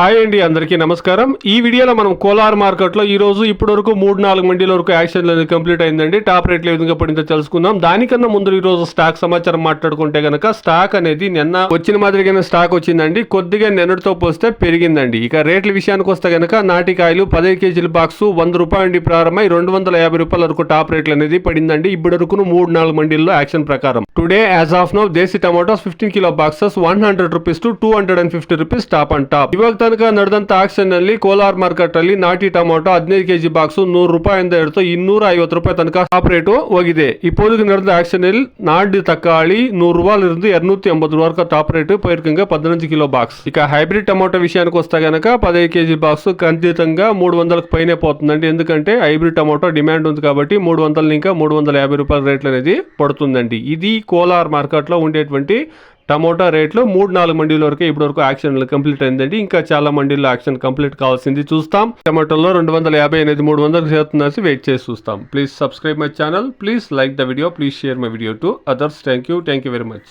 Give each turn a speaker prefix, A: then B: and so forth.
A: Hi అండి అందరికీ నమస్కారం. ఈ వీడియోలో మనం కోలార్ మార్కెట్లో ఈరోజు ఇప్పటి వరకు మూడు నాలుగు మండీల వరకు యాక్షన్ అనేది కంప్లీట్ అయిందండి. టాప్ రేట్లు ఏ విధంగా పడిందో తెలుసుకుందాం. దానికన్నా ముందు ఈరోజు స్టాక్ సమాచారం మాట్లాడుకుంటే కనుక స్టాక్ అనేది నిన్న వచ్చిన మాదిరిగానే స్టాక్ వచ్చిందండి. కొద్దిగా నిన్నటితో పోస్తే పెరిగిందండి. ఇక రేట్ల విషయానికి వస్తే కనుక నాటికాయలు పదహైదు కేజీల బాక్స్ వంద రూపాయలు నుండి ప్రారంభమై రెండు వందల యాభై రూపాయల వరకు టాప్ రేట్లు అనేది పడిందండి. ఇప్పటి వరకు మూడు నాలుగు మండీల్లో యాక్షన్ ప్రకారం. Today as of no desi tomatoes fifteen kilo boxes one hundred rupees to two hundred and fifty rupees top and top. ఇవాళ ತನಕ ನಡೆದಂತ ಆಕ್ಷನ್ ನಲ್ಲಿ ಕೋಲಾರ್ ಮಾರ್ಕೆಟ್ ಅಲ್ಲಿ ನಾಟಿ ಟೊಮೊಟೊ ಹದಿನೈದು ಕೆಜಿ ಬಾಕ್ಸ್ ನೂರು ರೂಪಾಯಿಂದ ಹಿಡಿದು ಇನ್ನೂರ ಐವತ್ತು ರೂಪಾಯಿ ತನಕ ಟಾಪ್ ರೇಟು ಹೋಗಿದೆ இப்போதைக்கு நடந்த ஆக்ஷனில் நாடு தக்காளி நூறு రూపాయలు இருந்து இருநூத்தி ஐம்பது వరకు టాప్ రేటు పోయిరుకంగా పద్దెనిమిది కిలో బాక్స్ ఇక హైబ్రిడ్ టమాటో విషయానికి వస్తే గనక పదహైదు కేజీ బాక్స్ ఖచ్చితంగా మూడు వందలకు పైనే పోతుందండి ఎందుకంటే హైబ్రిడ్ టమాటో డిమాండ్ ఉంది కాబట్టి మూడు వందల ఇంకా మూడు వందల యాభై రూపాయల రేట్లు అనేది పడుతుందండి ఇది కోలార్ మార్కెట్లో ఉండేటువంటి టమోటా రేట్లు మూడు నాలుగు మండీల వరకు ఇప్పటి వరకు యాక్షన్ కంప్లీట్ అయిందండి. ఇంకా చాలా మండీల్లో యాక్షన్ కంప్లీట్ కావాల్సింది చూస్తాం. టమాటోలో రెండు వందల యాభై అనేది మూడు వందలకు చేరుతుందని వెయిట్ చేసి చూస్తాం. Please subscribe my channel. Please like the video. Please share my video to others. Thank you thank you very much.